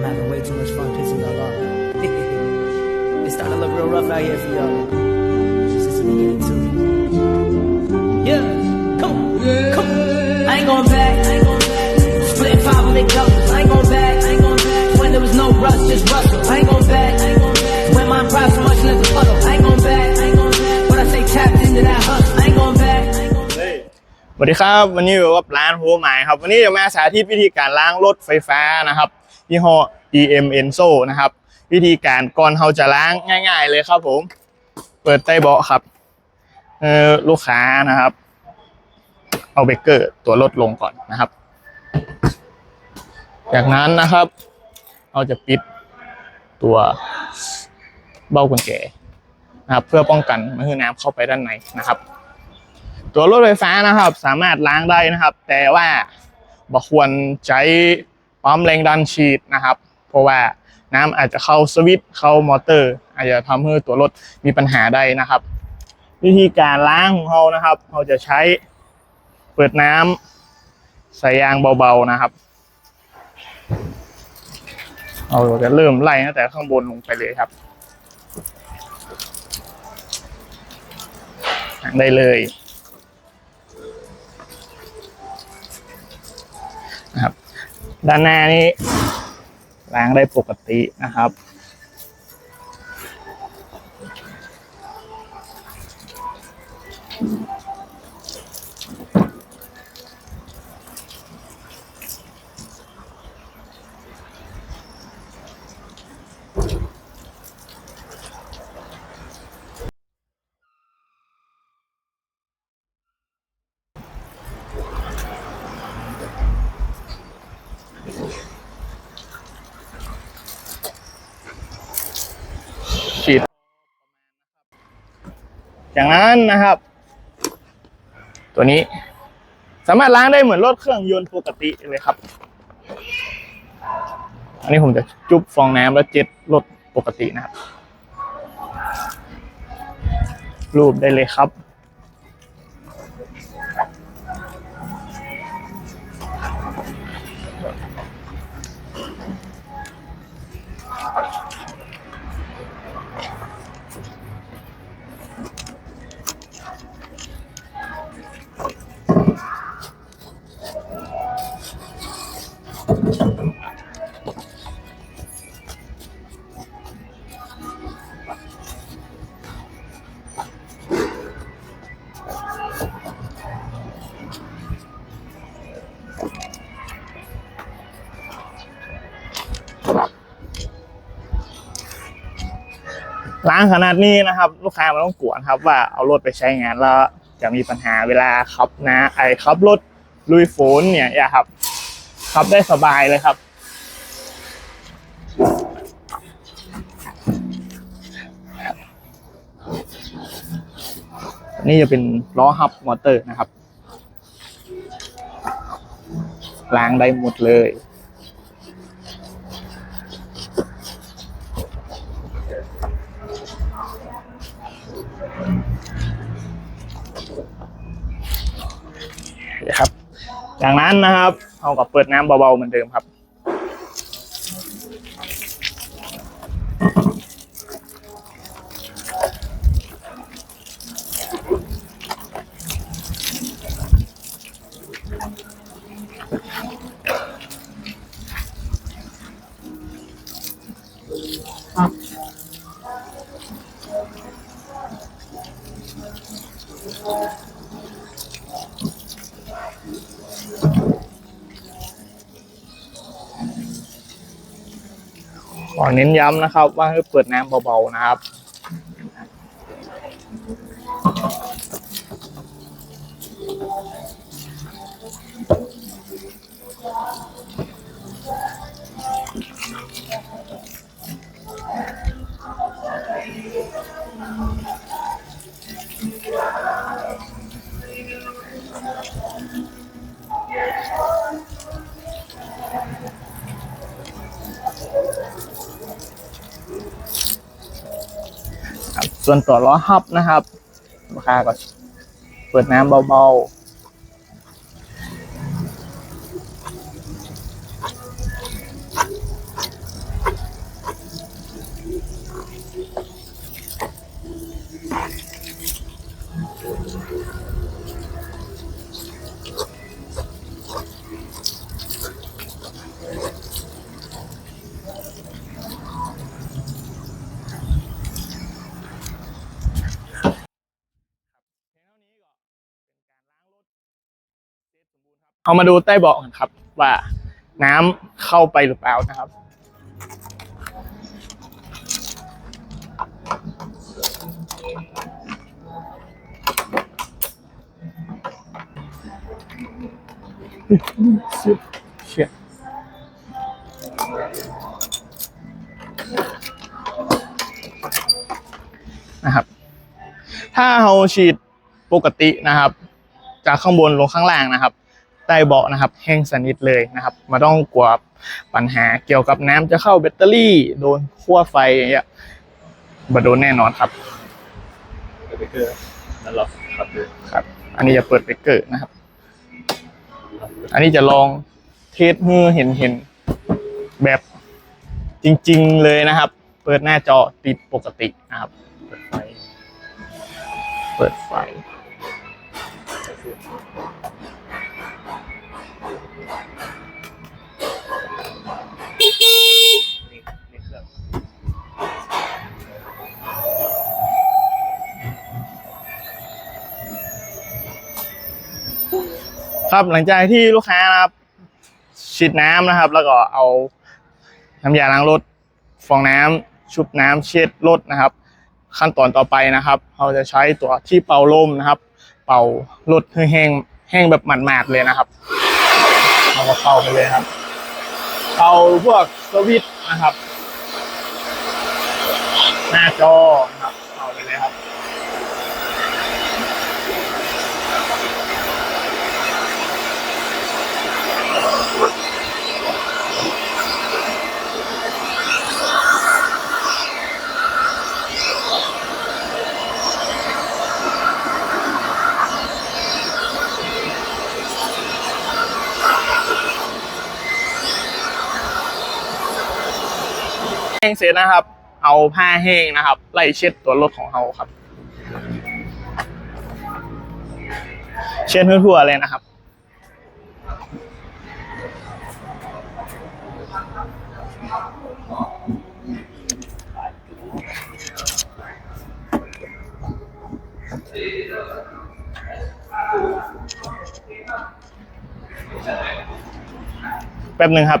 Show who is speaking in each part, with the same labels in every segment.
Speaker 1: I'm having way too much fun pissing y'all off. it's starting to look real rough out here for y'all. Just as the beginning too. Yeah, come on, come on. I ain't going back, I ain't going back. Split five on colors. I ain't going back, I ain't going back. When there was no rush, just rustle. I ain't going back, I ain't going back. When my pride so much left the puddle. I ain't going back, I ain't going back. When I say tapped into that hustle. I ain't going back, I ain't going back.
Speaker 2: สวัสดีครับ วันนี้อยู่กับร้านโฮหมายครับ วันนี้จะมาสาธิตวิธีการล้างรถไฟฟ้านะครับ ยี่ห้อ EM Enso นะครับ วิธีการก่อนเราจะล้างง่าย ๆ เลยครับผม เปิดใต้เบาะครับเออลูกค้านะครับ เอาเบรกเกอร์ตัวรถลงก่อนนะครับ จากนั้นนะครับ เราจะปิดตัวเบ้ากุญแจนะครับ เพื่อป้องกันไม่ให้น้ำเข้าไปด้านในนะครับ ตัวรถไฟฟ้านะครับ สามารถล้างได้นะครับ แต่ว่าบ่ควรใช้ ปั๊มแรงดันฉีดนะครับ เพราะว่าน้ำอาจจะเข้าสวิตช์เข้ามอเตอร์ อาจจะทำให้ตัวรถมีปัญหาได้นะครับ วิธีการล้างของเรานะครับ เราจะใช้เปิดน้ำใส่ยางเบาๆนะครับเราจะเริ่มไล่ตั้งแต่ข้างบนลงไปเลยครับได้เลยนะครับ ด้านหน้านี้ล้างได้ปกตินะครับฉี จากนั้นนะครับ ตัวนี้ สามารถล้างได้เหมือนรถเครื่องยนต์ปกติเลยครับ อันนี้ผมจะจุบฟองน้ำแล้วเจ็ดรถปกตินะครับรูปได้เลยครับ ล้างขนาดนี้นะครับ ลูกค้าไม่ต้องกลัวนครับ ว่าเอารถไปใช้งานแล้วจะมีปัญหาเวลาขับนะ ไอ้ขับรถลุยฝนเนี่ยอย่าครับขับได้สบายเลยครับ นี่จะเป็นล้อฮับมอเตอร์นะครับล้างได้หมดเลย จากนั้นนะครับเอากับเปิดน้ำเบาๆเหมือนเดิมครับ ขอเน้นย้ำนะครับ ว่าให้เปิดน้ำเบาๆนะครับ ส่วนตัวล้อฮับนะครับลูกค้าก็เปิดน้ำเบา เอามาดูใต้เบาะกันครับ ว่าน้ำเข้าไปหรือเปล่านะครับ เชี่ยนะครับ ถ้าเราฉีดปกตินะครับ จากข้างบนลงข้างล่างนะครับ ใต้เบาะนะครับ แห้งสนิทเลยนะครับไมาต้องกลัวปัญหาเกี่ยวกับน้ำจะเข้าแบตเตอรี่ โดนขั้วไฟอย่างเงี้ยบ่โดนแน่นอนครับ
Speaker 3: เบเกอร์นั่นหรอครับคือ
Speaker 2: ครับ อันนี้จะเปิดเบรกเกอร์นะครับ อันนี้จะลองเทสให้เห็นเห็นแบบจริง ๆเลยนะครับ เปิดหน้าจอติดปกตินะครับ
Speaker 3: เปิดไฟ
Speaker 2: เปิดไฟ
Speaker 3: นี่นี่เครั
Speaker 2: บหลังจากที่ลูกค้านะครับฉีดน้ำนะครับ แล้วก็เอาน้ำยาล้างรถฟองน้ำชุบน้ำเช็ดรถนะครับ ขั้นตอนต่อไปนะครับ เราจะใช้ตัวที่เป่าลมนะครับ เป่ารถให้แห้งแห้งแบบหมาดๆเลยนะครับเราก็เป่าไปเลยครับ เป่าพวกสวิตนะครับ หน้าจอนะครับ ห้งเสร็จนะครับ เอาผ้าแห้งนะครับ ไล่เช็ดตัวรถของเราครับ เช็ดทั่วๆเลยนะครับแป๊บหนึ่งครับ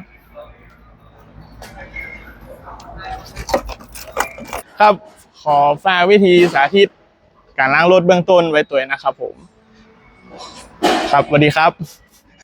Speaker 2: ครับขอฝากวิธีสาธิตการล้างรถเบื้องต้นไว้ตัวนะครับผม ครับสวัสดีครับ